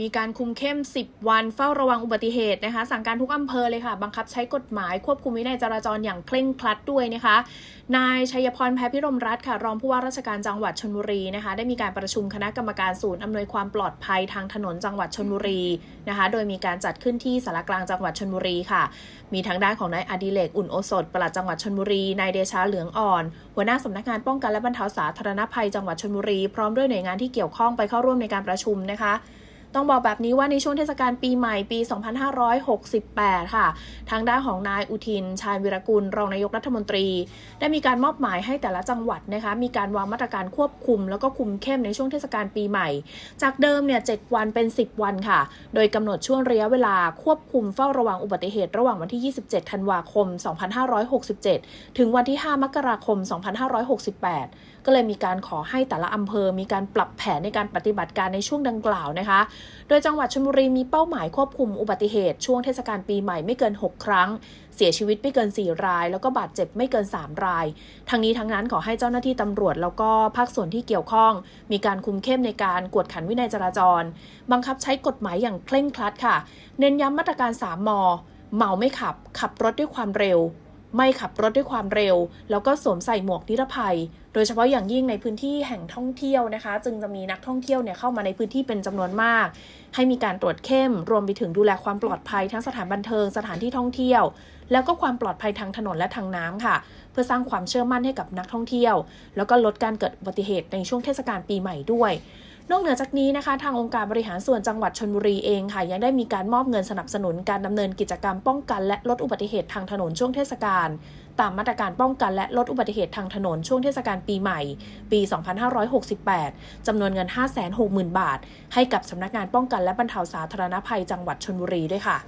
มีการคุมเข้ม 10 วันเฝ้าระวังอุบัติเหตุนะคะ สั่งการทุกอำเภอเลยค่ะ บังคับใช้กฎหมายควบคุมวินัยจราจรอย่างเคร่งครัดด้วยนะคะ นายชัยพรแพรพิรมรัตน์ค่ะ รองผู้ว่าราชการจังหวัดชนบุรีนะคะ ได้มีการประชุมคณะกรรมการศูนย์อำนวยความปลอดภัยทางถนนจังหวัดชนบุรีนะคะ โดยมีการจัดขึ้นที่สารกลางจังหวัดชนบุรีค่ะ มีทางด้านของนายอดิเลกอุ่นโอสถปลัดจังหวัดชนบุรีนายเดชาเหลืองอ่อน หัวหน้าสำนักงานป้องกันและบรรเทาสาธารณภัยจังหวัดชนบุรี พร้อมด้วยหน่วยงานที่เกี่ยวข้องไปเข้าร่วมในการประชุมนะคะ ต้องบอกแบบนี้ว่าในช่วงเทศกาลปีใหม่ปี 2568 ค่ะ ทางด้านของนายอุทิน ชาญวิรกุลรองนายกรัฐมนตรี ได้มีการมอบหมายให้แต่ละจังหวัดนะคะมีการวางมาตรการควบคุม แล้วก็คุมเข้มในช่วงเทศกาลปีใหม่ จากเดิมเนี่ย7วันเป็น 10 วันค่ะ โดยกำหนดช่วงระยะเวลาควบคุมเฝ้าระวังอุบัติเหตุระหว่างวันที่ 27 ธันวาคม 2567 ถึงวันที่ 5 มกราคม 2568 ก็เลยมีการขอให้แต่ละอำเภอมีการปรับแผนในการปฏิบัติการในช่วงดังกล่าวนะคะโดยจังหวัดชลบุรีมีเป้าหมายควบคุมอุบัติเหตุ ช่วงเทศกาลปีใหม่ไม่เกิน 6 ครั้ง เสียชีวิตไม่เกิน 4 ราย แล้วก็บาดเจ็บไม่เกิน 3 ราย ทั้งนี้ทั้งนั้นขอให้เจ้าหน้าที่ตำรวจแล้วก็ภาคส่วนที่เกี่ยวข้อง มีการคุมเข้มในการกวดขันวินัยจราจร บังคับใช้กฎหมายอย่างเคร่งครัดค่ะ เน้นย้ำมาตรการ 3 ม เมาไม่ขับ ขับรถด้วยความเร็ว ไม่ขับรถด้วยความเร็ว แล้วก็สวมใส่หมวกนิรภัย โดยเฉพาะอย่างยิ่งในพื้นที่แห่งท่องเที่ยวนะคะ จึงจะมีนักท่องเที่ยวเนี่ยเข้ามาในพื้นที่เป็นจำนวนมาก ให้มีการตรวจเข้ม รวมไปถึงดูแลความปลอดภัยทั้งสถานบันเทิงสถานที่ท่องเที่ยว แล้วก็ความปลอดภัยทางถนนและทางน้ำค่ะ เพื่อสร้างความเชื่อมั่นให้กับนักท่องเที่ยว แล้วก็ลดการเกิดอุบัติเหตุในช่วงเทศกาลปีใหม่ด้วยนอกเหนือจากนี้นะคะ ทางองค์การบริหารส่วนจังหวัดชนบุรีเองค่ะ ยังได้มีการมอบเงินสนับสนุนการดำเนินกิจกรรมป้องกันและลดอุบัติเหตุทางถนนช่วงเทศกาลตามมาตรการป้องกันและลดอุบัติเหตุทางถนนช่วงเทศกาลปีใหม่ ปี 2568 จำนวนเงิน 560,000 บาท ให้กับสำนักงานป้องกันและบรรเทาสาธารณภัยจังหวัดชนบุรีด้วยค่ะ